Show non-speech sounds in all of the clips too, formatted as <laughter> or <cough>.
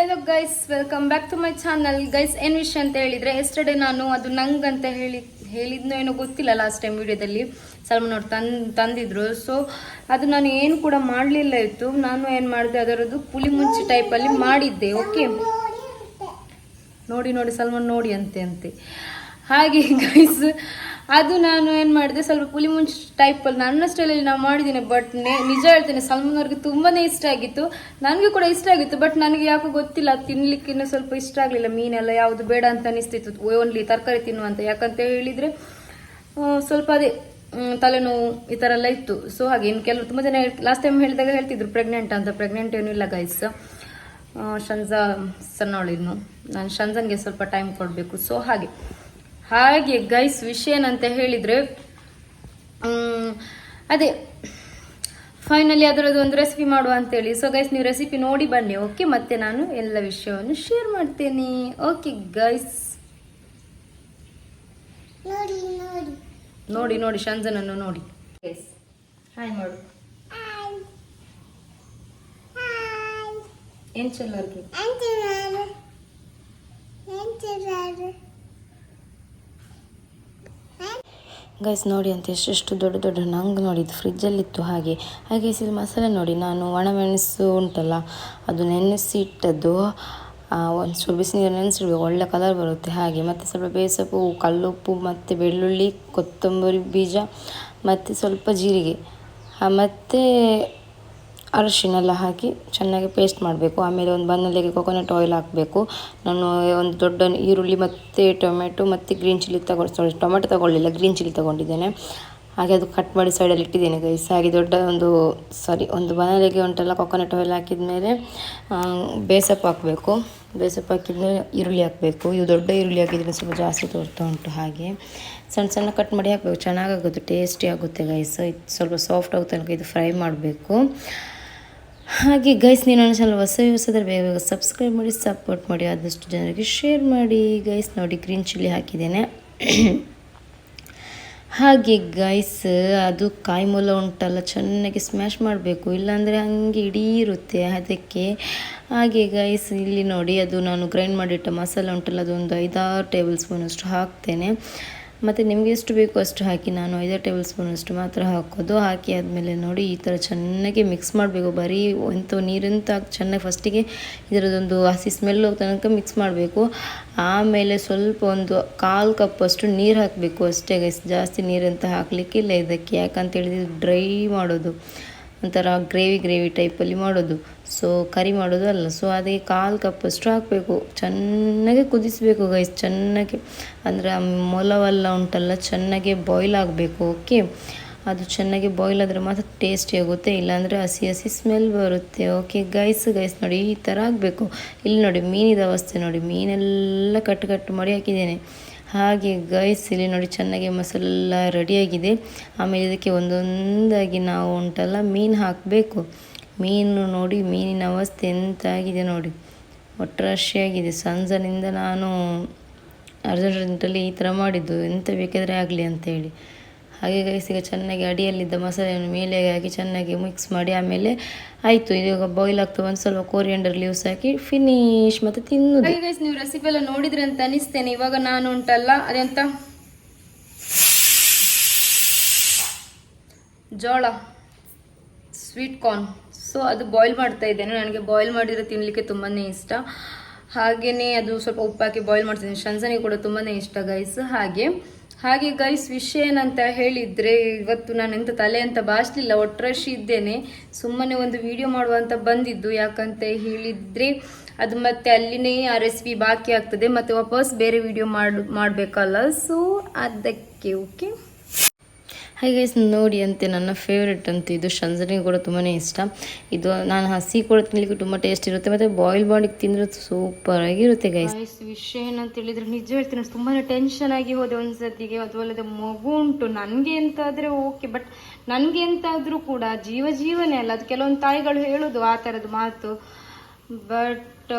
Hello guys welcome back to my channel guys ಏನು ವಿಷಯ ಅಂತ ಹೇಳಿದ್ರೆ ಎಸ್ಟರ್ಡೇ ನಾನು ಅದು ನಂಗೆ ಅಂತ ಹೇಳಿ, ಹೇಳಿದ್ನೋ ಏನೋ ಗೊತ್ತಿಲ್ಲ ಲಾಸ್ಟ್ ಟೈಮ್ ವಿಡಿಯೋದಲ್ಲಿ. ಸಲ್ಮಾನ್ ಅವ್ರು ತನ್ ತಂದಿದ್ರು. ಸೊ ಅದು ನಾನು ಏನು ಕೂಡ ಮಾಡಲಿಲ್ಲ ಇತ್ತು. ನಾನು ಏನು ಮಾಡಿದೆ, ಅದರದ್ದು ಪುಲಿ ಮುಂಚಿ ಟೈಪಲ್ಲಿ ಮಾಡಿದ್ದೆ ಓಕೆ ನೋಡಿ ನೋಡಿ ಸಲ್ಮಾನ್ ನೋಡಿ ಅಂತೆ ಅಂತೆ. ಹಾಗೆ ಗೈಸ್ ಅದು ನಾನು ಏನು ಮಾಡಿದೆ, ಸ್ವಲ್ಪ ಪುಲಿ ಮುಂಚೆ ಟೈಪಲ್ಲಿ ನನ್ನ ಸ್ಟೈಲಲ್ಲಿ ನಾನು ಮಾಡಿದ್ದೀನಿ ಬಟ್ ನಿಜ ಹೇಳ್ತೇನೆ, ಸಲ್ಮಾನ್ ಅವ್ರಿಗೆ ತುಂಬಾ ಇಷ್ಟ ಆಗಿತ್ತು. ನನಗೆ ಕೂಡ ಇಷ್ಟ ಆಗಿತ್ತು ಬಟ್ ನನಗೆ ಯಾಕೋ ಗೊತ್ತಿಲ್ಲ ತಿನ್ನಲಿಕ್ಕೆ ಇನ್ನೂ ಸ್ವಲ್ಪ ಇಷ್ಟ ಆಗಲಿಲ್ಲ, ಮೀನೆಲ್ಲ ಯಾವುದು ಬೇಡ ಅಂತ ಅನಿಸ್ತಿತ್ತು. ಓನ್ಲಿ ತರಕಾರಿ ತಿನ್ನುವಂತ ಯಾಕಂತ ಹೇಳಿದರೆ ಸ್ವಲ್ಪ ಅದೇ ತಲೆನೋವು ಈ ಥರ ಎಲ್ಲ ಇತ್ತು. ಸೊ ಹಾಗೆ, ಇನ್ನು ಕೆಲವರು ತುಂಬ ಜನ ಲಾಸ್ಟ್ ಟೈಮ್ ಹೇಳಿದಾಗ ಹೇಳ್ತಿದ್ರು ಪ್ರೆಗ್ನೆಂಟ್ ಅಂತ. ಪ್ರೆಗ್ನೆಂಟ್ ಏನೂ ಇಲ್ಲ ಗೈಸ್ ಶಂಜಾ ಸಣ್ಣವಳಿನ್ನು ನಾನು ಶಂಜನ್ಗೆ ಸ್ವಲ್ಪ ಟೈಮ್ ಕೊಡಬೇಕು. ಸೊ ಹಾಗೆ. ಹಾಗೆ ಗೈಸ್ ವಿಷಯ ಏನಂತ ಹೇಳಿದರೆ ಅದೇ ಫೈನಲಿ ಅದರದ್ದು ಒಂದು ರೆಸಿಪಿ ಮಾಡುವ ಅಂತೇಳಿ. ಸೊ ಗೈಸ್ ನೀವು ರೆಸಿಪಿ ನೋಡಿ ಬನ್ನಿ ಓಕೆ ಮತ್ತೆ ನಾನು ಎಲ್ಲ ವಿಷಯವನ್ನು ಶೇರ್ ಮಾಡ್ತೇನೆ. ಓಕೆ ಗೈಸ್ ನೋಡಿ ನೋಡಿ. ಶಂಜನನ್ನು ನೋಡಿ ಗೈಸ್ ಹಾಯ್ ಮಾಡು. ಏನ್ ಚೆಲ್ಲರ್ಗೆ ಗೈಸ್ ನೋಡಿ ಅಂತ, ಎಷ್ಟೆಷ್ಟು ದೊಡ್ಡ ದೊಡ್ಡ ನಂಗೆ ನೋಡಿದ್ದು ಫ್ರಿಜ್ಜಲ್ಲಿತ್ತು ಹಾಗೆ. ಹಾಗೆ ಇಲ್ಲಿ ಮಸಾಲೆ ನೋಡಿ, ನಾನು ಒಣಮೆಣಸು ಉಂಟಲ್ಲ, ಅದು ನೆನೆಸಿ ಇಟ್ಟದ್ದು ಒಂದು ಸ್ವಲ್ಪ ಬಿಸಿನೀರು ನೆನೆಸಿಡ್ಬೇಕು, ಒಳ್ಳೆ ಕಲರ್ ಬರುತ್ತೆ ಹಾಗೆ. ಮತ್ತು ಸ್ವಲ್ಪ ಬೇಸಪ್ಪು ಕಲ್ಲುಪ್ಪು, ಮತ್ತು ಬೆಳ್ಳುಳ್ಳಿ, ಕೊತ್ತಂಬರಿ ಬೀಜ, ಮತ್ತು ಸ್ವಲ್ಪ ಜೀರಿಗೆ. ಮತ್ತು ಅರಶಿನ ಎಲ್ಲ ಹಾಕಿ ಚೆನ್ನಾಗಿ ಪೇಸ್ಟ್ ಮಾಡಬೇಕು. ಆಮೇಲೆ ಒಂದು ಬಂದಲ್ಲಿಗೆ ಕೊಕೊನಟ್ ಆಯಿಲ್ ಹಾಕಬೇಕು. ನಾನು ಒಂದು ದೊಡ್ಡ ಈರುಳ್ಳಿ ಮತ್ತು ಟೊಮೆಟೊ ಮತ್ತು ಗ್ರೀನ್ ಚಿಲ್ಲಿ ತಗೊಂಡು ಸಾರಿ ಟೊಮೆಟೊ ತಗೊಳ್ಳಿಲ್ಲ ಗ್ರೀನ್ ಚಿಲ್ಲಿ ತಗೊಂಡಿದ್ದೇನೆ. ಹಾಗೆ ಅದು ಕಟ್ ಮಾಡಿ ಸೈಡಲ್ಲಿ ಇಟ್ಟಿದ್ದೇನೆ ಗೈಸ್ ಹಾಗೆ ದೊಡ್ಡ ಒಂದು ಸಾರಿ ಒಂದು ಬನಲೆಗೆ ಉಂಟಲ್ಲ ಕೊಕೊನಟ್ ಆಯಿಲ್ ಹಾಕಿದ ಮೇಲೆ ಬೇಸಪ್ಪ ಹಾಕಬೇಕು. ಬೇಸಪ್ಪು ಹಾಕಿದ್ಮೇಲೆ ಈರುಳ್ಳಿ ಹಾಕಬೇಕು. ಇದು ದೊಡ್ಡ ಈರುಳ್ಳಿ ಹಾಕಿದ್ರೆ ಸ್ವಲ್ಪ ಜಾಸ್ತಿ ತೋರ್ತಾ ಉಂಟು ಹಾಗೆ. ಸಣ್ಣ ಸಣ್ಣ ಕಟ್ ಮಾಡಿ ಹಾಕಬೇಕು. ಚೆನ್ನಾಗಾಗುತ್ತೆ ಟೇಸ್ಟಿ ಆಗುತ್ತೆ ಗೈಸ್ ಇದು ಸ್ವಲ್ಪ ಸಾಫ್ಟ್ ಆಗುತ್ತೆ ತನಕ ಇದು ಫ್ರೈ ಮಾಡಬೇಕು. ಹಾಗೆ ಗೈಸ್ ನೀನು ನನ್ನ ಚಾನಲ್ ಹೊಸ ಹೊಸದ್ರೆ ಬೇಗ ಬೇಗ ಸಬ್ಸ್ಕ್ರೈಬ್ ಮಾಡಿ ಸಪೋರ್ಟ್ ಮಾಡಿ. ಆದಷ್ಟು ಜನರಿಗೆ ಶೇರ್ ಮಾಡಿ. ಗೈಸ್ ನೋಡಿ ಗ್ರೀನ್ ಚಿಲ್ಲಿ ಹಾಕಿದ್ದೇನೆ. <clears throat> ಹಾಗೆ ಗೈಸ್ ಅದು ಕಾಯಿ ಮೂಲ ಉಂಟಲ್ಲ, ಚೆನ್ನಾಗಿ ಸ್ಮ್ಯಾಶ್ ಮಾಡಬೇಕು. ಇಲ್ಲಾಂದರೆ ಹಂಗೆ ಇಡೀ ಇರುತ್ತೆ ಅದಕ್ಕೆ. ಹಾಗೆ ಗೈಸ್ ಇಲ್ಲಿ ನೋಡಿ, ಅದು ನಾನು ಗ್ರೈಂಡ್ ಮಾಡಿಟ್ಟ ಮಸಾಲೆ ಉಂಟಲ್ಲ, ಅದೊಂದು ಐದಾರು ಟೇಬಲ್ ಸ್ಪೂನಷ್ಟು ಹಾಕ್ತೇನೆ. ಮತ್ತು ನಿಮಗೆ ಎಷ್ಟು ಬೇಕು ಅಷ್ಟು ಹಾಕಿ ನಾನು ಐದೇ ಟೇಬಲ್ ಸ್ಪೂನಷ್ಟು ಮಾತ್ರ ಹಾಕೋದು. ಹಾಕಿ ಆದಮೇಲೆ ನೋಡಿ ಈ ಥರ ಚೆನ್ನಾಗಿ ಮಿಕ್ಸ್ ಮಾಡಬೇಕು. ಬರೀ ಎಂಥ ನೀರಂತ ಚೆನ್ನಾಗಿ ಫಸ್ಟಿಗೆ ಇದರದೊಂದು ಹಸಿ ಸ್ಮೆಲ್ ತನಕ ಮಿಕ್ಸ್ ಮಾಡಬೇಕು. ಆಮೇಲೆ ಸ್ವಲ್ಪ ಒಂದು ಕಾಲು ಕಪ್ಪಷ್ಟು ನೀರು ಹಾಕಬೇಕು. ಅಷ್ಟೇ ಜಾಸ್ತಿ ನೀರಂತ ಹಾಕಲಿಕ್ಕಿಲ್ಲ ಇದಕ್ಕೆ. ಯಾಕಂತ ಹೇಳಿದ್ರೆ ಡ್ರೈ ಮಾಡೋದು. ಒಂಥರ ಗ್ರೇವಿ ಗ್ರೇವಿ ಟೈಪಲ್ಲಿ ಮಾಡೋದು. ಸೊ ಕರಿ ಮಾಡೋದು ಅಲ್ಲ. ಸೊ ಅದಕ್ಕೆ ಕಾಲು ಕಪ್ಪಷ್ಟು ಹಾಕಬೇಕು. ಚೆನ್ನಾಗಿ ಕುದಿಸಬೇಕು ಗೈಸ್ ಚೆನ್ನಾಗಿ. ಅಂದರೆ ಮೊಲವೆಲ್ಲ ಉಂಟಲ್ಲ, ಚೆನ್ನಾಗಿ ಬಾಯ್ಲ್ ಆಗಬೇಕು ಓಕೆ ಅದು ಚೆನ್ನಾಗಿ ಬಾಯ್ಲ್ ಆದರೆ ಮಾತ್ರ ಟೇಸ್ಟಿ ಆಗುತ್ತೆ. ಇಲ್ಲಾಂದರೆ ಹಸಿ ಹಸಿ ಸ್ಮೆಲ್ ಬರುತ್ತೆ ಓಕೆ ಗೈಸ್ ಗೈಸ್ ನೋಡಿ, ಈ ಥರ ಆಗಬೇಕು. ಇಲ್ಲಿ ನೋಡಿ, ಮೀನಿದ ಅವಸ್ಥೆ ನೋಡಿ. ಮೀನೆಲ್ಲ ಕಟ್ ಕಟ್ ಮಾಡಿ ಹಾಕಿದ್ದೇನೆ. ಹಾಗೆ ಗೈಸ್ ಇಲ್ಲಿ ನೋಡಿ ಚೆನ್ನಾಗಿ ಮಸಾಲೆಲ್ಲ ರೆಡಿಯಾಗಿದೆ ಆಮೇಲೆ ಇದಕ್ಕೆ ಒಂದೊಂದಾಗಿ ನಾವು ಉಂಟಲ್ಲ, ಮೀನು ಹಾಕಬೇಕು. ಮೀನು ನೋಡಿ, ಮೀನಿನ ಅವಸ್ಥೆ ಎಂತಾಗಿದೆ ನೋಡಿ. ಒಟ್ಟರಾಶಿಯಾಗಿದೆ ಸಂಜನಿಂದ ನಾನು ಅರ್ಜೆಂಟಲ್ಲಿ ಈ ಥರ ಮಾಡಿದ್ದು. ಎಂತ ಬೇಕಾದರೆ ಆಗಲಿ ಅಂತೇಳಿ. ಹಾಗೆ ಗೈಸಿಗೆ ಈಗ ಚೆನ್ನಾಗಿ ಅಡಿಯಲ್ಲಿದ್ದ ಮಸಾಲೆಯನ್ನು ಮೇಲೆ ಹಾಕಿ ಚೆನ್ನಾಗಿ ಮಿಕ್ಸ್ ಮಾಡಿ, ಆಮೇಲೆ ಆಯಿತು. ಇವಾಗ ಬಾಯ್ಲ್ ಆಗ್ತದೆ ಒಂದು ಸ್ವಲ್ಪ ಕೋರಿಯಂಡರ್ ಲೀವ್ಸ್ ಹಾಕಿ ಫಿನಿಶ್ ಮತ್ತು ತಿನ್ನು ಗೈಸ್ ನೀವು ರೆಸಿಪಿ ಎಲ್ಲ ನೋಡಿದ್ರೆ ಅಂತ ಅನಿಸ್ತೇನೆ. ಇವಾಗ ನಾನು ಉಂಟಲ್ಲ, ಅದೆಂತ? ಜೋಳ ಸ್ವೀಟ್ ಕಾರ್ನ್ ಸೊ ಅದು ಬಾಯ್ಲ್ ಮಾಡ್ತಾ ಇದ್ದೇನೆ. ನನಗೆ ಬಾಯ್ಲ್ ಮಾಡಿದರೆ ತಿನ್ನಲಿಕ್ಕೆ ತುಂಬಾ ಇಷ್ಟ. ಹಾಗೆಯೇ ಅದು ಸ್ವಲ್ಪ ಉಪ್ಪಾಕಿ ಬಾಯ್ಲ್ ಮಾಡ್ತಿದ್ದೀನಿ. ಶಂಸನಿಗೆ ಕೂಡ ತುಂಬಾ ಇಷ್ಟ ಗೈಸ್ ಹಾಗೆ. ಹಾಗೆ ಗೈಸ್, ವಿಷಯ ಏನಂತ ಹೇಳಿದರೆ, ಇವತ್ತು ನಾನು ಎಂತ ತಲೆ ಅಂತ ಬಾಚ್ಲಿಲ್ಲ ಒಟ್ರಶಿ ಇದ್ದೇನೆ. ಸುಮ್ಮನೆ ಒಂದು ವಿಡಿಯೋ ಮಾಡುವಂತ ಬಂದಿದ್ದು. ಯಾಕಂತ ಹೇಳಿದರೆ, ಅದು ಮತ್ತೆ ಅಲ್ಲಿನೇ ಆ ರೆಸಿಪಿ ಬಾಕಿ ಆಗ್ತದೆ. ಮತ್ತೆ ವಾಪಸ್ ಬೇರೆ ವಿಡಿಯೋ ಮಾಡ್, ಮಾಡಬೇಕಲ್ಲ. ಸೊ ಅದಕ್ಕೆ ಓಕೆ ಗೈಸ್ ನೋಡಿ ಅಂತೆ, ನನ್ನ ಫೇವ್ರೆಟ್ ಅಂತ. ಇದು ಶಂಜನಿಗೆ ಕೂಡ ತುಂಬಾ ಇಷ್ಟ. ಇದು ನಾನು ಹಸಿ ಕೂಡ ತಿನ್ನಲಿಕ್ಕೆ ತುಂಬ ಟೇಸ್ಟ್ ಇರುತ್ತೆ. ಮತ್ತು ಬಾಯ್ಲ್ ಮಾಡಿ ತಿಂದರೆ ಸೂಪರ್ ಆಗಿರುತ್ತೆ ಗೈಸ್ ವಿಷಯ ಏನಂತ ಹೇಳಿದ್ರೆ ನಿಜ ಹೇಳ್ತೀನಿ ತುಂಬಾ ಟೆನ್ಷನ್ ಆಗಿ ಹೋದೆ ಒಂದ್ಸತಿಗೆ. ಅದು ಅಲ್ಲದೆ ಮಗು ಉಂಟು, ನನಗೆ ಎಂತಾದರೆ ಓಕೆ ಬಟ್ ನನಗೆ ಎಂತಾದರೂ ಕೂಡ ಜೀವ ಜೀವನೇ ಅಲ್ಲ. ಅದು ಕೆಲವೊಂದು ತಾಯಿಗಳು ಹೇಳೋದು ಆ ಥರದ್ದು ಮಾತು. ಬಟ್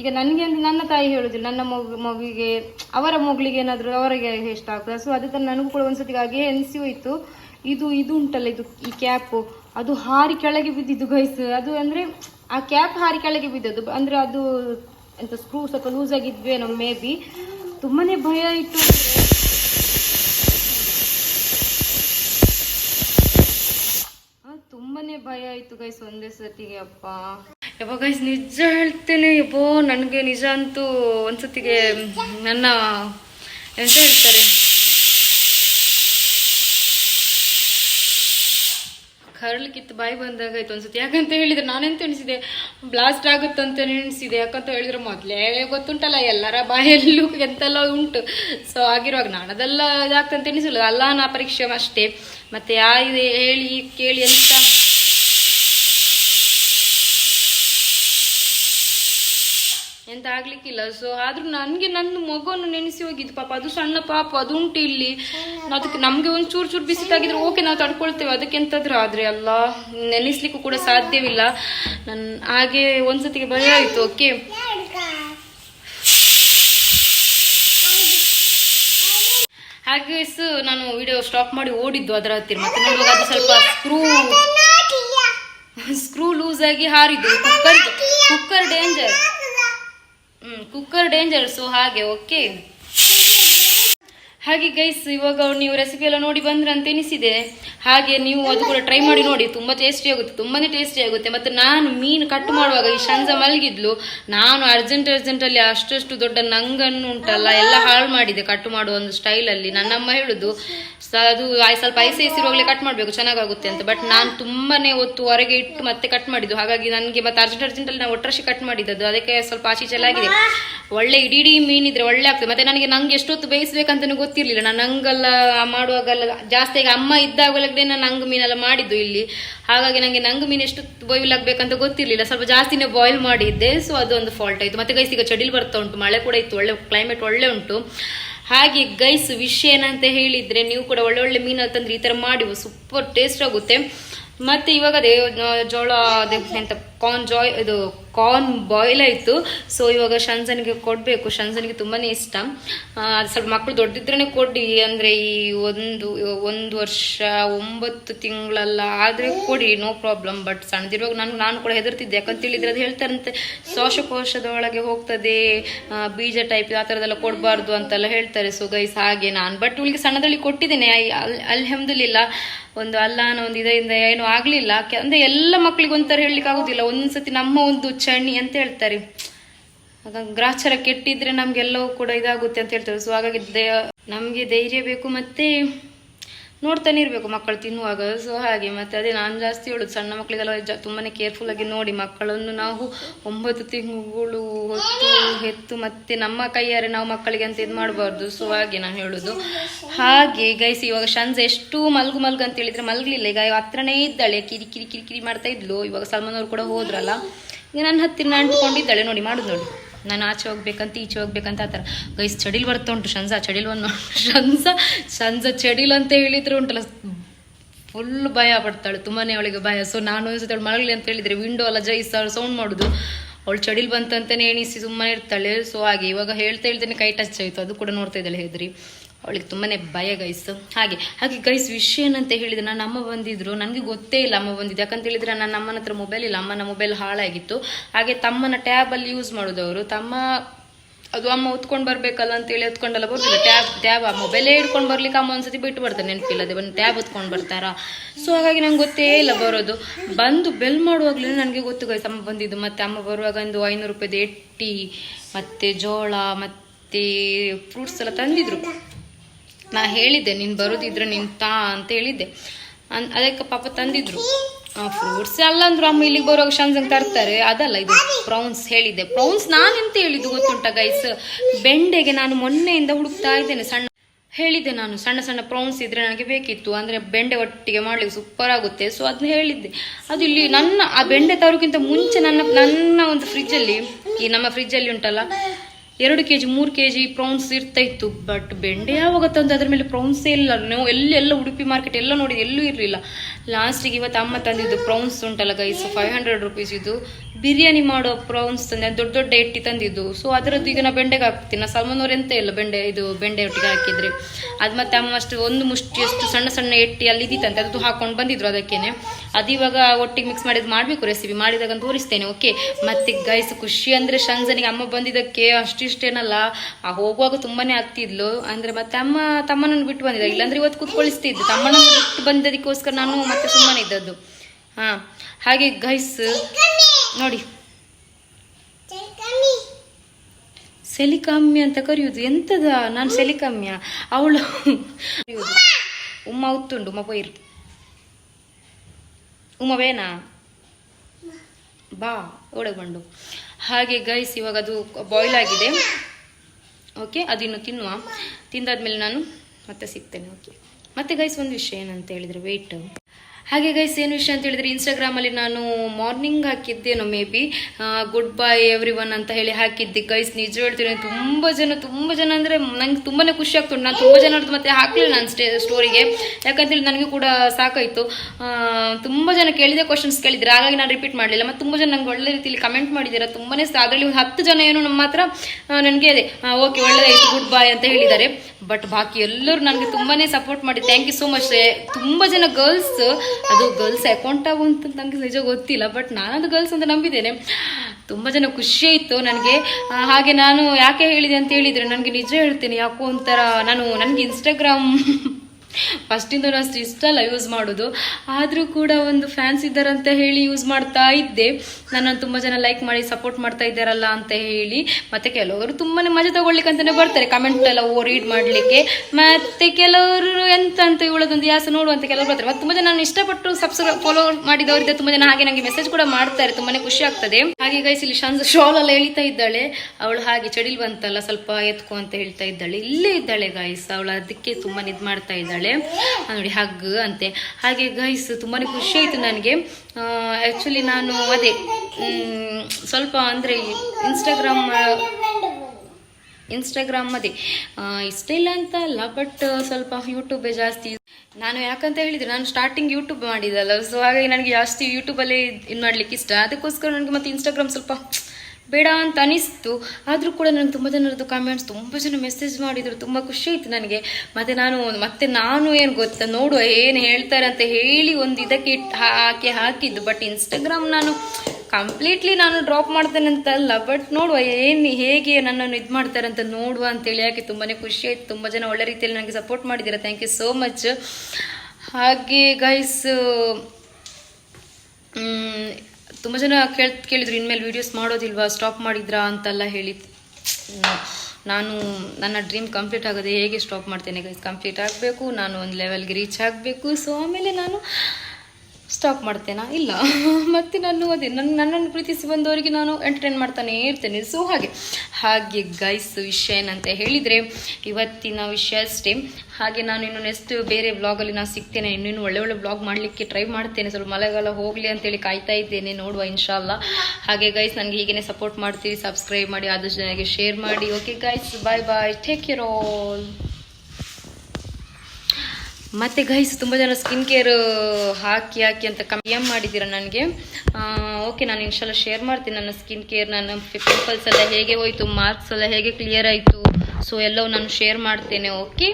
ಈಗ ನನಗೆ ಅಂತ ನನ್ನ ತಾಯಿ ಹೇಳುದಿಲ್ಲ, ನನ್ನ ಮಗು, ಮಗುವಿಗೆ, ಅವರ ಮಗಳಿಗೆ ಏನಾದರೂ ಅವರಿಗೆ ಇಷ್ಟ ಆಗ್ತದೆ? ಸೊ ಅದೇ ಥರ ನನಗೂ ಕೂಡ ಒಂದ್ಸತಿ ಹಾಗೆ ಎನಿಸಿ ಹೋಯ್ತು ಇದು ಇದು ಉಂಟಲ್ಲ, ಇದು ಈ ಕ್ಯಾಪು ಅದು ಹಾರಿ ಕೆಳಗೆ ಬಿದ್ದಿದ್ದು ಗೈಸ್ ಅದು ಅಂದ್ರೆ, ಆ ಕ್ಯಾಪ್ ಹಾರಿ ಕೆಳಗೆ ಬಿದ್ದದ್ದು. ಅಂದ್ರೆ ಅದು ಎಂತ ಸ್ಕ್ರೂ ಸ್ವಲ್ಪ ಲೂಸ್ ಆಗಿದ್ವೇನೋ ಮೇ ಬಿ ತುಂಬಾನೇ ಭಯ ಇತ್ತು ತುಂಬಾನೇ ಭಯ ಆಯಿತು ಗೈಸ್ ಒಂದೇ ಸತಿಗೆ, ಅಪ್ಪ. ಗೈಸ್ ನಿಜ ಹೇಳ್ತೇನೆ? ಯಬ್ಬೋ ನನಗೆ ನಿಜ ಅಂತೂ ಒಂದ್ಸತಿಗೆ ನನ್ನ ಎಂತ ಹೇಳ್ತಾರೆ? ಕರಳಿಕಿತ್ತು ಬಾಯಿ ಬಂದಾಗಾಯ್ತು ಅನ್ಸುತ್ತೆ ಯಾಕಂತ ಹೇಳಿದ್ರೆ ನಾನೆಂತ ಎಣಿಸಿದೆ? ಬ್ಲಾಸ್ಟ್ ಆಗುತ್ತಂತ ಎಣಿಸಿದೆ. ಯಾಕಂತ ಹೇಳಿದ್ರೆ ಮೊದಲೇ ಗೊತ್ತುಂಟಲ್ಲ, ಎಲ್ಲರ ಬಾಯಲ್ಲೂ ಎಂತೆಲ್ಲ ಉಂಟು. ಸೊ ಆಗಿರುವಾಗ ನಾನು ಅದೆಲ್ಲ ಇದಾಗ್ತಂತ ಎಣಿಸಿಲ್ಲ. ಅಲ್ಲ, ನಾ ಪರೀಕ್ಷೆ ಅಷ್ಟೇ. ಮತ್ತೆ ಯಾ ಇದೆ ಹೇಳಿ, ಕೇಳಿ ಎಂತ? ಎಂತ ಆಗ್ಲಿಕ್ಕಿಲ್ಲ. ಸೊ ಆದ್ರೂ ನನ್ಗೆ ನನ್ನ ಮಗುವನ್ನು ನೆನೆಸಿ ಹೋಗಿದ್ದು ಪಾಪ. ಅದು ಸಣ್ಣ ಪಾಪ ಅದು ಉಂಟು ಇಲ್ಲಿ. ಅದಕ್ಕೆ ನಮ್ಗೆ ಒಂದು ಚೂರು ಚೂರು ಬಿಸಿ ತಾಗಿದ್ರೆ ಓಕೆ ನಾವು ತಡ್ಕೊಳ್ತೇವೆ. ಅದಕ್ಕೆ ಎಂತಾದ್ರೂ ಆದ್ರೆ ಅಲ್ಲ ನೆನೆಸ್ಲಿಕ್ಕೂ ಕೂಡ ಸಾಧ್ಯವಿಲ್ಲ. ನನ್ ಹಾಗೆ ಒಂದ್ಸತಿಗೆ ಭಯ ಆಯ್ತು ಓಕೆ ಹಾಗೆ ಸು ನಾನು ವಿಡಿಯೋ ಸ್ಟಾಪ್ ಮಾಡಿ ಓಡಿದ್ದು ಅದರ ಹತ್ತಿರ. ಮತ್ತೆ ನೋಡುವಾಗ ಅದು ಸ್ವಲ್ಪ ಸ್ಕ್ರೂ ಸ್ಕ್ರೂ ಲೂಸ್ ಆಗಿ ಹಾರಿದ್ದು. Cooker cooker danger hmm cooker danger so ಹಾಗೆ ಓಕೆ ಹಾಗೆ ಗೈಸ್ ಇವಾಗ ನೀವು ರೆಸಿಪಿ ಎಲ್ಲ ನೋಡಿ ಬಂದ್ರೆ ಅಂತ ಎನಿಸಿದೆ. ಹಾಗೆ ನೀವು ಅದು ಕೂಡ ಟ್ರೈ ಮಾಡಿ ನೋಡಿ, ತುಂಬಾ ಟೇಸ್ಟಿ ಆಗುತ್ತೆ, ತುಂಬಾನೇ ಟೇಸ್ಟಿ ಆಗುತ್ತೆ. ಮತ್ತೆ ನಾನು ಮೀನು ಕಟ್ ಮಾಡುವಾಗ ಈ ಶಂಜ ಮಲಗಿದ್ಲು, ನಾನು ಅರ್ಜೆಂಟ್ ಅರ್ಜೆಂಟ್ ಅಲ್ಲಿ ಅಷ್ಟಷ್ಟು ದೊಡ್ಡ ನಂಗನ್ನು ಉಂಟಲ್ಲ, ಎಲ್ಲ ಹಾಳು ಮಾಡಿದೆ ಕಟ್ ಮಾಡುವ ಒಂದು ಸ್ಟೈಲ್ ಅಲ್ಲಿ. ನನ್ನಮ್ಮ ಹೇಳುದು ಅದು ಸ್ವಲ್ಪ ಐಸ್ ಐಸಿರುವಾಗಲೇ ಕಟ್ ಮಾಡಬೇಕು, ಚೆನ್ನಾಗಾಗುತ್ತೆ ಅಂತ. ಬಟ್ ನಾನು ತುಂಬಾನೇ ಹೊತ್ತು ಹೊರಗೆ ಇಟ್ಟು ಮತ್ತೆ ಕಟ್ ಮಾಡಿದ್ದು. ಹಾಗಾಗಿ ನನಗೆ ಮತ್ತೆ ಅರ್ಜೆಂಟ್ ಅರ್ಜೆಂಟ್ ಅಲ್ಲಿ ನಾವು ಒಟ್ಟರಶಿ ಕಟ್ ಮಾಡಿದ್ದದು. ಅದಕ್ಕೆ ಸ್ವಲ್ಪ ಆಚೆ ಆಚೀಚೆಲ್ಲಾಗಿದೆ ಒಳ್ಳೆ ಇಡೀ ಮೀನಿದ್ರೆ ಒಳ್ಳೆ ಆಗ್ತದೆ. ಮತ್ತೆ ನನಗೆ ನಂಗೆ ಎಷ್ಟೊತ್ತು ಬೇಯಿಸ್ಬೇಕಂತ ಗೊತ್ತಿರ್ಲಿಲ್ಲ. ನಾನು ನಂಗೆಲ್ಲ ಮಾಡುವಾಗೆಲ್ಲ ಜಾಸ್ತಿ ಆಗಿ ಅಮ್ಮ ಇದ್ದಾಗಲೇ ನಾನು ನಂಗು ಮೀನೆಲ್ಲ ಮಾಡಿದ್ದು ಇಲ್ಲಿ. ಹಾಗಾಗಿ ನನಗೆ ನಂಗು ಮೀನು ಎಷ್ಟು ಬಾಯ್ಲ್ ಆಗಬೇಕಂತ ಗೊತ್ತಿರಲಿಲ್ಲ. ಸ್ವಲ್ಪ ಜಾಸ್ತಿನೇ ಬಾಯ್ಲ್ ಮಾಡಿದ್ದೆ. ಸೊ ಅದೊಂದು ಫಾಲ್ಟ್ ಆಯ್ತು. ಮತ್ತೆ ಗೈಸ್ ಈಗ ಚಡಿಲ್ ಬರ್ತಾ ಉಂಟು. ಮಳೆ ಕೂಡ ಇತ್ತು. ಒಳ್ಳೆ ಕ್ಲೈಮೇಟ್ ಒಳ್ಳೆ ಉಂಟು. ಹಾಗೆ ಗೈಸ್ ವಿಷಯ ಏನಂತ ಹೇಳಿದ್ರೆ ನೀವು ಕೂಡ ಒಳ್ಳೆ ಒಳ್ಳೆ ಮೀನು ತಂದ್ರೆ ಈ ತರ ಮಾಡಿ ಸೂಪರ್ ಟೇಸ್ಟ್ ಆಗುತ್ತೆ. ಮತ್ತೆ ಇವಾಗ ಅದೇ ಜೋಳ, ಅದೇ, ಎಂತ ಕಾರ್ನ್ ಜಾಯ್ ಇದು ಕಾರ್ನ್ ಬಾಯ್ಲ್ ಆಯಿತು. ಸೊ ಇವಾಗ ಶಂಜನಿಗೆ ಕೊಡಬೇಕು. ಶಂಜನಿಗೆ ತುಂಬಾ ಇಷ್ಟ. ಅದು ಸ್ವಲ್ಪ ಮಕ್ಕಳು ದೊಡ್ಡದಿದ್ರೇನೆ ಕೊಡಿ. ಅಂದರೆ ಈ ಒಂದು ಒಂದು ವರ್ಷ, ಒಂಬತ್ತು ತಿಂಗಳಲ್ಲ ಆದರೆ ಕೊಡಿ. ನೋ ಪ್ರಾಬ್ಲಮ್ ಬಟ್ ಸಣ್ಣದಿರುವಾಗ ನಾನು ನಾನು ಕೂಡ ಹೆದರ್ತಿದ್ದೆ. ಯಾಕಂತ ಹೇಳಿದರೆ ಅದು ಹೇಳ್ತಾರಂತೆ ಶ್ವಾಸಕೋಶದೊಳಗೆ ಹೋಗ್ತದೆ. ಬೀಜ ಟೈಪ್ ಆ ಥರದೆಲ್ಲ ಕೊಡಬಾರ್ದು ಅಂತೆಲ್ಲ ಹೇಳ್ತಾರೆ. ಸೊ ಗೈಸ್ ಹಾಗೆ ನಾನು. ಬಟ್ ಇವಳಿಗೆ ಸಣ್ಣದಳಿ ಕೊಟ್ಟಿದ್ದೇನೆ. ಅಲ್ಲಿ ಅಲ್ಲಿ ಒಂದು ಅಲ್ಲಾನ ಒಂದು ಇದರಿಂದ ಏನು ಆಗಲಿಲ್ಲ. ಅಂದರೆ ಅಂದ್ರೆ ಎಲ್ಲ ಮಕ್ಕಳಿಗೆ ಒಂಥರ ಹೇಳಲಿಕ್ಕೆ ಆಗುದಿಲ್ಲ ಒಂದ್ಸತಿ ನಮ್ಮ ಒಂದು ಚಣಿ ಅಂತ ಹೇಳ್ತಾರೆ. ಗ್ರಾಚಾರ ಕೆಟ್ಟಿದ್ರೆ ನಮ್ಗೆಲ್ಲವೂ ಕೂಡ ಇದಾಗುತ್ತೆ ಅಂತ ಹೇಳ್ತಾರೆ. ಸೊ ಹಾಗಾಗಿ ದೇ- ನಮ್ಗೆ ಧೈರ್ಯ ಬೇಕು ಮತ್ತೆ ನೋಡ್ತಾನೆ ಇರಬೇಕು ಮಕ್ಕಳು ತಿನ್ನುವಾಗ. ಸೊ ಹಾಗೆ ಮತ್ತೆ ಅದೇ ನಾನು ಜಾಸ್ತಿ ಹೇಳೋದು, ಸಣ್ಣ ಮಕ್ಕಳಿಗೆಲ್ಲ ಜ- ತುಂಬಾನೇ ಕೇರ್ಫುಲ್ ಆಗಿ ನೋಡಿ ಮಕ್ಕಳನ್ನು ನಾವು ಒಂಬತ್ತು ತಿಂಗಳು ಹೊತ್ತು ಹೆತ್ತು ಮತ್ತೆ ನಮ್ಮ ಕೈಯಾರೆ ನಾವು ಮಕ್ಕಳಿಗೆ ಅಂತ ಇದು ಮಾಡಬಾರ್ದು. ಸೊ ಹಾಗೆ ನಾನು ಹೇಳೋದು. ಹಾಗೆ ಗೈಸ್ ಇವಾಗ ಶನ್ಸ್ ಎಷ್ಟು ಮಲ್ಗು ಮಲ್ಗು ಅಂತ ಹೇಳಿದ್ರೆ ಮಲಗಲಿಲ್ಲ. ಈಗ ಹತ್ರನೇ ಇದ್ದಾಳೆ, ಕಿರಿ ಕಿರಿ ಕಿರಿ ಕಿರಿ ಮಾಡ್ತಾ ಇದ್ಲು. ಇವಾಗ ಸಲ್ಮಾನ್ ಅವ್ರು ಕೂಡ ಹೋದ್ರಲ್ಲ. ಈಗ ನನ್ನ ಹತ್ತಿರ ಅಂಟ್ಕೊಂಡಿದ್ದಾಳೆ. ನೋಡಿ, ಮಾಡುದು ನೋಡಿ. ನಾನು ಆಚೆ ಹೋಗ್ಬೇಕಂತ, ಈಚೆ ಹೋಗ್ಬೇಕಂತ ಆ ಥರ. ಗೈಸ್, ಚಡಿಲ್ ಬರ್ತಾ ಉಂಟು ಶಂಜ ಚಡಿಲ್ ಒಂದು ಶಂಜ ಶಂಜ ಚಡಿಲ್ ಅಂತ ಹೇಳಿದ್ರು ಉಂಟಲ್ಲ ಫುಲ್ ಭಯ ಪಡ್ತಾಳೆ, ತುಂಬಾನೇ ಅವಳಿಗೆ ಭಯ. ಸೊ ನಾನು ಅವಳು ಮಲಗಲಿ ಅಂತ ಹೇಳಿದ್ರೆ ವಿಂಡೋ ಎಲ್ಲ ಜೈಸ್ ಸೌಂಡ್ ಮಾಡುದು. ಅವಳು ಚಡಿಲ್ ಬಂತಂತಾನೆ ಎಣಿಸಿ ಸುಮ್ಮನೆ ಇರ್ತಾಳೆ. ಸೊ ಹಾಗೆ ಇವಾಗ ಹೇಳ್ತಾ ಹೇಳ್ತೇನೆ ಕೈ ಟಚ್ ಆಯ್ತು. ಅದು ಕೂಡ ನೋಡ್ತಾ ಇದ್ದಾಳೆ ಹೆದ್ರಿ. ಅವಳಿಗೆ ತುಂಬಾನೇ ಭಯ ಗೈಸ್ ಹಾಗೆ ಹಾಗೆ ಗೈಸ್ ವಿಷಯ ಏನಂತ ಹೇಳಿದ್ರೆ, ನನ್ನ ಅಮ್ಮ ಬಂದಿದ್ರು. ನನಗೆ ಗೊತ್ತೇ ಇಲ್ಲ ಅಮ್ಮ ಬಂದಿದ್ದು. ಯಾಕಂತ ಹೇಳಿದ್ರೆ, ನನ್ನ ಅಮ್ಮನ ಹತ್ರ ಮೊಬೈಲ್ ಇಲ್ಲ. ಅಮ್ಮನ ಮೊಬೈಲ್ ಹಾಳಾಗಿತ್ತು. ಹಾಗೆ ತಮ್ಮನ ಟ್ಯಾಬ್ ಅಲ್ಲಿ ಯೂಸ್ ಮಾಡೋದವರು ತಮ್ಮ, ಅದು ಅಮ್ಮ ಉತ್ಕೊಂಡು ಬರ್ಬೇಕಲ್ಲ ಅಂತೇಳಿ ಹೊತ್ಕೊಂಡಲ್ಲ ಬರ್ತಿಲ್ಲ ಟ್ಯಾಬ್ ಟ್ಯಾಬ್ ಆ ಮೊಬೈಲೇ ಹಿಡ್ಕೊಂಡು ಬರ್ಲಿಕ್ಕೆ ಅಮ್ಮ ಒಂದ್ಸತಿ ಬಿಟ್ಟು ಬರ್ತಾರೆ. ನೆನಪಿಲ್ಲದೆ ಒಂದು ಟ್ಯಾಬ್ ಹೊತ್ಕೊಂಡು ಬರ್ತಾರಾ? ಸೊ ಹಾಗಾಗಿ ನಂಗೆ ಗೊತ್ತೇ ಇಲ್ಲ ಬರೋದು. ಬಂದು ಬೆಲ್ ಮಾಡುವಾಗಲೇ ನನಗೆ ಗೊತ್ತು ಗೈಸ್ ಅಮ್ಮ ಬಂದಿದ್ದು. ಮತ್ತೆ ಅಮ್ಮ ಬರುವಾಗ ಒಂದು ಐನೂರು ರೂಪಾಯಿದು ಎಟ್ಟಿ, ಮತ್ತೆ ಜೋಳ, ಮತ್ತೆ ಫ್ರೂಟ್ಸ್ ಎಲ್ಲ ತಂದಿದ್ರು. ನಾ ಹೇಳಿದ್ದೆ, ನೀನು ಬರೋದಿದ್ರೆ ನೀನು ತಾ ಅಂತ ಹೇಳಿದ್ದೆ. ಅದಕ್ಕೆ ಪಾಪ ತಂದಿದ್ರು. ಫ್ರೂಟ್ಸ್ ಅಲ್ಲ ಅಂದ್ರು, ಅಮ್ಮ ಇಲ್ಲಿಗೆ ಬರುವಾಗ ಅಂತ ತರ್ತಾರೆ. ಅದಲ್ಲ, ಇದು ಪ್ರೌನ್ಸ್ ಹೇಳಿದ್ದೆ. ಪ್ರೌನ್ಸ್ ನಾನೆಂತ ಹೇಳಿದ್ದು ಗೊತ್ತುಂಟ ಗೈಸ್ ಬೆಂಡೆಗೆ ನಾನು ಮೊನ್ನೆಯಿಂದ ಹುಡುಕ್ತಾ ಇದ್ದೇನೆ, ಸಣ್ಣ ಹೇಳಿದ್ದೆ ನಾನು, ಸಣ್ಣ ಸಣ್ಣ ಪ್ರೌನ್ಸ್ ಇದ್ರೆ ನನಗೆ ಬೇಕಿತ್ತು. ಅಂದ್ರೆ ಬೆಂಡೆ ಒಟ್ಟಿಗೆ ಮಾಡ್ಲಿಕ್ಕೆ ಸೂಪರ್ ಆಗುತ್ತೆ. ಸೊ ಅದನ್ನ ಹೇಳಿದ್ದೆ. ಅದು ಇಲ್ಲಿ ನನ್ನ ಆ ಬೆಂಡೆ ತರೋಕ್ಕಿಂತ ಮುಂಚೆ ನನ್ನ ನನ್ನ ಒಂದು ಫ್ರಿಜ್ಜಲ್ಲಿ ಈ ನಮ್ಮ ಫ್ರಿಜ್ಜಲ್ಲಿ ಉಂಟಲ್ಲ ಎರಡು ಕೆ ಜಿ ಮೂರು ಕೆ ಜಿ ಪ್ರೌನ್ಸ್ ಇರ್ತಾ ಇತ್ತು. ಬಟ್ ಬೆಂಡೆ ಯಾವಾಗ ತಂದು ಅದ್ರ ಮೇಲೆ ಪ್ರೌನ್ಸ್ ಇಲ್ಲ. ನೀವು ಎಲ್ಲಿ ಎಲ್ಲ ಉಡುಪಿ ಮಾರ್ಕೆಟ್ ಎಲ್ಲ ನೋಡಿ ಎಲ್ಲೂ ಇರಲಿಲ್ಲ. ಲಾಸ್ಟಿಗೆ ಇವತ್ತು ಅಮ್ಮ ತಂದಿದ್ದು ಪ್ರೌನ್ಸ್ ಉಂಟಲ್ಲ ಗೈಸ್ ಫೈವ್ ಹಂಡ್ರೆಡ್ ರುಪೀಸ್ ಇದು. ಬಿರಿಯಾನಿ ಮಾಡೋ ಪ್ರಾನ್ಸ್ ತಂದೆ, ದೊಡ್ಡ ದೊಡ್ಡ ಎಟ್ಟಿ ತಂದಿದ್ದು. ಸೊ ಅದರದ್ದು ಈಗ ನಾ ಬೆಂಡೆಗೆ ಹಾಕ್ತೀನಿ. ನಾ ಸಲ್ಮಾನ್ ಅವ್ರು ಎಂತ ಇಲ್ಲ ಬೆಂಡೆ, ಇದು ಬೆಂಡೆ ಒಟ್ಟಿಗೆ ಹಾಕಿದ್ರೆ. ಅದು ಮತ್ತೆ ಅಮ್ಮ ಅಷ್ಟು, ಒಂದು ಮುಷ್ಟಿಯಷ್ಟು ಸಣ್ಣ ಸಣ್ಣ ಎಟ್ಟಿ ಅಲ್ಲಿ ಇದ್ದಂತೆ ಅದು ಹಾಕೊಂಡು ಬಂದಿದ್ರು ಅದಕ್ಕೇನೆ. ಅದು ಇವಾಗ ಒಟ್ಟಿಗೆ ಮಿಕ್ಸ್ ಮಾಡಿದ್ ಮಾಡಬೇಕು ರೆಸಿಪಿ ಮಾಡಿದಾಗ ತೋರಿಸ್ತೇನೆ. ಓಕೆ ಮತ್ತೆ ಗೈಸ್ ಖುಷಿ ಅಂದರೆ ಶಂಜನಿಗೆ ಅಮ್ಮ ಬಂದಿದ್ದಕ್ಕೆ ಅಷ್ಟಿಷ್ಟೇನಲ್ಲ. ಆ ಹೋಗುವಾಗ ತುಂಬಾನೇ ಆಗ್ತಿದ್ಲು ಅಂದ್ರೆ ಮತ್ತೆ ಅಮ್ಮ ತಮ್ಮನನ್ನು ಬಿಟ್ಟು ಬಂದಿದ್ದ. ಇಲ್ಲಾಂದ್ರೆ ಇವತ್ತು ಕೂತ್ಕೊಳಿಸ್ತಿದ್ದು. ತಮ್ಮನನ್ನು ಬಿಟ್ಟು ಬಂದದಕ್ಕೋಸ್ಕರ ನಾನು ಮತ್ತೆ ಸುಮ್ಮನೆ ಇದ್ದದ್ದು. ಹಾ. ಹಾಗೆ ಗೈಸ್ ನೋಡಿ. ಸೆಲಿಕಾಮ್ಯ ಅಂತ ಕರೆಯುವುದು ಎಂತದ? ನಾನು ಸೆಲಿಕಾಮ್ಯ. ಅವಳು ಕರೆಯುವುದು ಉಮ್ಮ ಉತ್ತುಂಡು ಉಮ್ಮ ಪೈರು. ಉಮ್ಮ ಬೇನಾ? ಬಾ ಒಳಗೆ ಬಂಡು. ಹಾಗೆ ಗೈಸ್ ಇವಾಗ ಅದು ಬಾಯ್ಲ್ ಆಗಿದೆ. ಓಕೆ ಅದಿನ್ನು ತಿನ್ನುವ. ತಿಂದಾದ್ಮೇಲೆ ನಾನು ಮತ್ತೆ ಸಿಗ್ತೇನೆ ಓಕೆ ಮತ್ತೆ ಗೈಸ್ ಒಂದು ವಿಷಯ ಏನಂತ ಹೇಳಿದ್ರೆ ವೆಯ್ಟ್ ಹಾಗೆ ಗೈಸ್ ಏನು ವಿಷಯ ಅಂತ ಹೇಳಿದ್ರೆ ಇನ್ಸ್ಟಾಗ್ರಾಮಲ್ಲಿ ನಾನು ಮಾರ್ನಿಂಗ್ ಹಾಕಿದ್ದೇನೋ maybe good bye everyone ಅಂತ ಹೇಳಿ ಹಾಕಿದ್ದೆ. ಗೈಸ್ ನಿಜ ಹೇಳ್ತೀನಿ, ತುಂಬ ಜನ ತುಂಬ ಜನ ಅಂದರೆ ನಂಗೆ ತುಂಬಾನೇ ಖುಷಿ ಆಗ್ತುಂಟು ನಾನು ತುಂಬ ಜನ ಮತ್ತೆ ಹಾಕಲಿಲ್ಲ ನಾನು ಸ್ಟೇ ಸ್ಟೋರಿಗೆ ಯಾಕಂತೇಳಿ ನನಗೂ ಕೂಡ ಸಾಕಾಯಿತು. ತುಂಬ ಜನ ಕೇಳಿದ ಕ್ವಶನ್ಸ್ ಕೇಳಿದ್ರೆ. ಹಾಗಾಗಿ ನಾನು ರಿಪೀಟ್ ಮಾಡಲಿಲ್ಲ. ಮತ್ತು ತುಂಬ ಜನ ನಂಗೆ ಒಳ್ಳೆ ರೀತಿಯಲ್ಲಿ ಕಮೆಂಟ್ ಮಾಡಿದ್ದೀರಾ? ತುಂಬಾನೇ ಅದರಲ್ಲಿ ಒಂದು ಹತ್ತು ಜನ ಏನು ನಮ್ಮ ಮಾತ್ರ ನನಗೆ ಅದೇ ಓಕೆ ಒಳ್ಳೆದಾಯಿತು ಗುಡ್ ಬಾಯ್ ಅಂತ ಹೇಳಿದ್ದಾರೆ. ಬಟ್ ಬಾಕಿ ಎಲ್ಲರೂ ನನಗೆ ತುಂಬಾನೇ ಸಪೋರ್ಟ್ ಮಾಡಿ ಥ್ಯಾಂಕ್ ಯು ಸೋ ಮಚ್ ತುಂಬ ಜನ ಗರ್ಲ್ಸ್ ಅದು ಗರ್ಲ್ಸ್ ಅಕೌಂಟ್ ಅಂತ ನನಗೆ ನಿಜ ಗೊತ್ತಿಲ್ಲ ಬಟ್ ನಾನದು ಗರ್ಲ್ಸ್ ಅಂತ ನಂಬಿದ್ದೇನೆ. ತುಂಬ ಜನ ಖುಷಿ ಇತ್ತು ನನಗೆ. ಹಾಗೆ ನಾನು ಯಾಕೆ ಹೇಳಿದೆ ಅಂತ ಹೇಳಿದರೆ, ನನಗೆ ನಿಜ ಹೇಳ್ತೇನೆ, ಯಾಕೋ ಒಂಥರ ನಾನು, ನನಗೆ ಇನ್ಸ್ಟಾಗ್ರಾಮ್ ಫಸ್ಟಿಂದ ಅಷ್ಟು ಇಷ್ಟ ಅಲ್ಲ ಯೂಸ್ ಮಾಡೋದು. ಆದರೂ ಕೂಡ ಒಂದು ಫ್ಯಾನ್ಸ್ ಇದ್ದಾರಂತ ಹೇಳಿ ಯೂಸ್ ಮಾಡ್ತಾ ಇದ್ದೆ. ನನ್ನನ್ನು ತುಂಬ ಜನ ಲೈಕ್ ಮಾಡಿ ಸಪೋರ್ಟ್ ಮಾಡ್ತಾ ಇದ್ದಾರಲ್ಲ ಅಂತ ಹೇಳಿ. ಮತ್ತೆ ಕೆಲವರು ತುಂಬಾನೇ ಮಜಾ ತಗೊಳ್ಲಿಕ್ಕೆ ಅಂತಾನೆ ಬರ್ತಾರೆ. ಕಮೆಂಟ್ ಎಲ್ಲ ಓ ರೀಡ್ ಮಾಡಲಿಕ್ಕೆ. ಮತ್ತೆ ಕೆಲವರು ಎಂತ ಅಂತ ಇವಳದೊಂದು ಯಾಸ ನೋಡುವಂತ ಕೆಲವರು ಬರ್ತಾರೆ. ಮತ್ತೆ ತುಂಬ ಜನ ನಾನು ಇಷ್ಟಪಟ್ಟು ಸಬ್ಸ್ಕ್ರೈಬ್ ಫಾಲೋ ಮಾಡಿದವರಿದ್ದ ತುಂಬ ಜನ ಹಾಗೆ ನನಗೆ ಮೆಸೇಜ್ ಕೂಡ ಮಾಡ್ತಾರೆ. ತುಂಬಾನೇ ಖುಷಿ ಆಗ್ತದೆ. ಹಾಗೆ ಗೈಸ್ ಇಲ್ಲಿ ಶಾನ್ಸ್ ಶಾಲ್ ಎಲ್ಲ ಎಳಿತಾ ಇದ್ದಾಳೆ. ಅವಳು ಹಾಗೆ ಚಡಿಲ್ ಬಂತಲ್ಲ ಸ್ವಲ್ಪ ಎತ್ಕೊ ಅಂತ ಹೇಳ್ತಾ ಇದ್ದಾಳೆ. ಇಲ್ಲೇ ಇದ್ದಾಳೆ ಗೈಸ್ ಅವಳು ಅದಕ್ಕೆ ತುಂಬಾ ಇದು ಮಾಡ್ತಾ ಇದ್ದಾಳೆ. ಆ, ನೋಡಿ ಹಗ್ ಅಂತೆ. ಹಾಗೆ ಗೈಸ್ ತುಂಬಾನೇ ಖುಷಿ ಆಯ್ತು ನನಗೆ. ಆ್ಯಕ್ಚುಲಿ ನಾನು ಅದೇ ಸ್ವಲ್ಪ ಅಂದರೆ ಇನ್ಸ್ಟಾಗ್ರಾಮ್ ಇನ್ಸ್ಟಾಗ್ರಾಮ್ ಅದೇ. ಇಷ್ಟ ಇಲ್ಲ ಅಂತ ಅಲ್ಲ ಬಟ್ ಸ್ವಲ್ಪ ಯೂಟ್ಯೂಬೇ ಜಾಸ್ತಿ ನಾನು ಯಾಕಂತ ಹೇಳಿದ್ರೆ ನಾನು ಸ್ಟಾರ್ಟಿಂಗ್ ಯೂಟ್ಯೂಬ್ ಮಾಡಿದ್ದಲ್ಲ. ಸೊ ಹಾಗಾಗಿ ನನಗೆ ಜಾಸ್ತಿ ಯೂಟ್ಯೂಬಲ್ಲೇ ಇದು ಮಾಡ್ಲಿಕ್ಕೆ ಇಷ್ಟ. ಅದಕ್ಕೋಸ್ಕರ ನನಗೆ ಮತ್ತೆ ಇನ್ಸ್ಟಾಗ್ರಾಮ್ ಸ್ವಲ್ಪ ಬೇಡ ಅಂತ ಅನಿಸ್ತು. ಆದರೂ ಕೂಡ ನನಗೆ ತುಂಬ ಜನರದ್ದು ಕಮೆಂಟ್ಸ್ ತುಂಬ ಜನ ಮೆಸೇಜ್ ಮಾಡಿದರು. ತುಂಬ ಖುಷಿ ಆಯಿತು ನನಗೆ. ಮತ್ತು ನಾನು, ಮತ್ತೆ ನಾನು ಏನು ಗೊತ್ತಾ? ನೋಡುವ ಏನು ಹೇಳ್ತಾರೆ ಅಂತ ಹೇಳಿ ಒಂದು ಇದಕ್ಕೆ ಇಟ್ಟು ಹಾಕಿ, ಹಾಕಿದ್ದು. ಬಟ್ ಇನ್ಸ್ಟಾಗ್ರಾಮ್ ನಾನು ಕಂಪ್ಲೀಟ್ಲಿ ನಾನು ಡ್ರಾಪ್ ಮಾಡ್ತೇನೆ ಅಂತ ಅಲ್ಲ. ಬಟ್ ನೋಡುವ ಏನು, ಹೇಗೆ ನನ್ನನ್ನು ಇದು ಮಾಡ್ತಾರೆ ಅಂತ ನೋಡುವ ಅಂತೇಳಿ ಯಾಕೆ ತುಂಬಾ ಖುಷಿ ಆಯಿತು. ತುಂಬ ಜನ ಒಳ್ಳೆ ರೀತಿಯಲ್ಲಿ ನನಗೆ ಸಪೋರ್ಟ್ ಮಾಡಿದ್ದೀರಾ. ಥ್ಯಾಂಕ್ ಯು ಸೋ ಮಚ್ ಹಾಗೆ ಗೈಸ್ ತುಂಬ ಜನ ಕೇಳ್, ಕೇಳಿದ್ರು, ಇನ್ಮೇಲೆ ವೀಡಿಯೋಸ್ ಮಾಡೋದಿಲ್ವಾ ಸ್ಟಾಪ್ ಮಾಡಿದ್ರಾ ಅಂತೆಲ್ಲ ಹೇಳಿ ನಾನು, ನನ್ನ ಡ್ರೀಮ್ ಕಂಪ್ಲೀಟ್ ಆಗೋದೇ ಹೇಗೆ ಸ್ಟಾಪ್ ಮಾಡ್ತೇನೆ ಕಂಪ್ಲೀಟ್ ಆಗಬೇಕು, ನಾನು ಒಂದು ಲೆವೆಲ್ಗೆ ರೀಚ್ ಆಗಬೇಕು. ಸೊ ಆಮೇಲೆ ನಾನು ಸ್ಟಾಪ್ ಮಾಡ್ತೇನಾ? ಇಲ್ಲ. <laughs> ಮತ್ತೆ ನಾನು ಅದೇ ನನ್ನ ನನ್ನನ್ನು ಪ್ರೀತಿಸಿ ಬಂದವರಿಗೆ ನಾನು ಎಂಟರ್ಟೈನ್ ಮಾಡ್ತಾನೇ ಇರ್ತೇನೆ. ಸೊ ಹಾಗೆ. ಹಾಗೆ ಗೈಸ್ ವಿಷಯ ಏನಂತ ಹೇಳಿದರೆ, ಇವತ್ತಿನ ವಿಷಯ ಅಷ್ಟೇ. ಹಾಗೆ ನಾನು ಇನ್ನು ನೆಕ್ಸ್ಟ್ ಬೇರೆ ವ್ಲಾಗಲ್ಲಿ ನಾನು ಸಿಗ್ತೇನೆ. ಇನ್ನೇನು ಒಳ್ಳೆ ಒಳ್ಳೆ ಬ್ಲಾಗ್ ಮಾಡಲಿಕ್ಕೆ ಟ್ರೈ ಮಾಡ್ತೇನೆ. ಸ್ವಲ್ಪ ಮಳೆಗಾಲ ಹೋಗಲಿ ಅಂತೇಳಿ ಕಾಯ್ತಾ ಇದ್ದೇನೆ, ನೋಡುವ ಇನ್ಶಾಲ್ಲ ಹಾಗೆ ಗೈಸ್ ನನಗೆ ಹೀಗೇನೆ ಸಪೋರ್ಟ್ ಮಾಡ್ತೀವಿ ಸಬ್ಸ್ಕ್ರೈಬ್ ಮಾಡಿ ಆದಷ್ಟು ಜನಕ್ಕೆ ಶೇರ್ ಮಾಡಿ. Okay guys bye bye take care all ಮತ್ತೆ ಗೈಸ್ ತುಂಬ ಜನ ಸ್ಕಿನ್ ಕೇರ್ ಹಾಕಿ ಹಾಕಿ ಅಂತ ಕಮ್ಮಿ ಎಂ ಮಾಡಿದ್ದೀರಾ ನನಗೆ? ಓಕೆ ನಾನು ಇನ್ಶಾಲ ಶೇರ್ ಮಾಡ್ತೀನಿ ನನ್ನ ಸ್ಕಿನ್ ಕೇರ್ ನನ್ನ ಪಿಂಪಲ್ಸ್ ಎಲ್ಲ ಹೇಗೆ ಹೋಯಿತು ಮಾರ್ಕ್ಸ್ ಎಲ್ಲ ಹೇಗೆ ಕ್ಲಿಯರ್ ಆಯಿತು. ಸೊ ಎಲ್ಲವೂ ನಾನು ಶೇರ್ ಮಾಡ್ತೇನೆ ಓಕೆ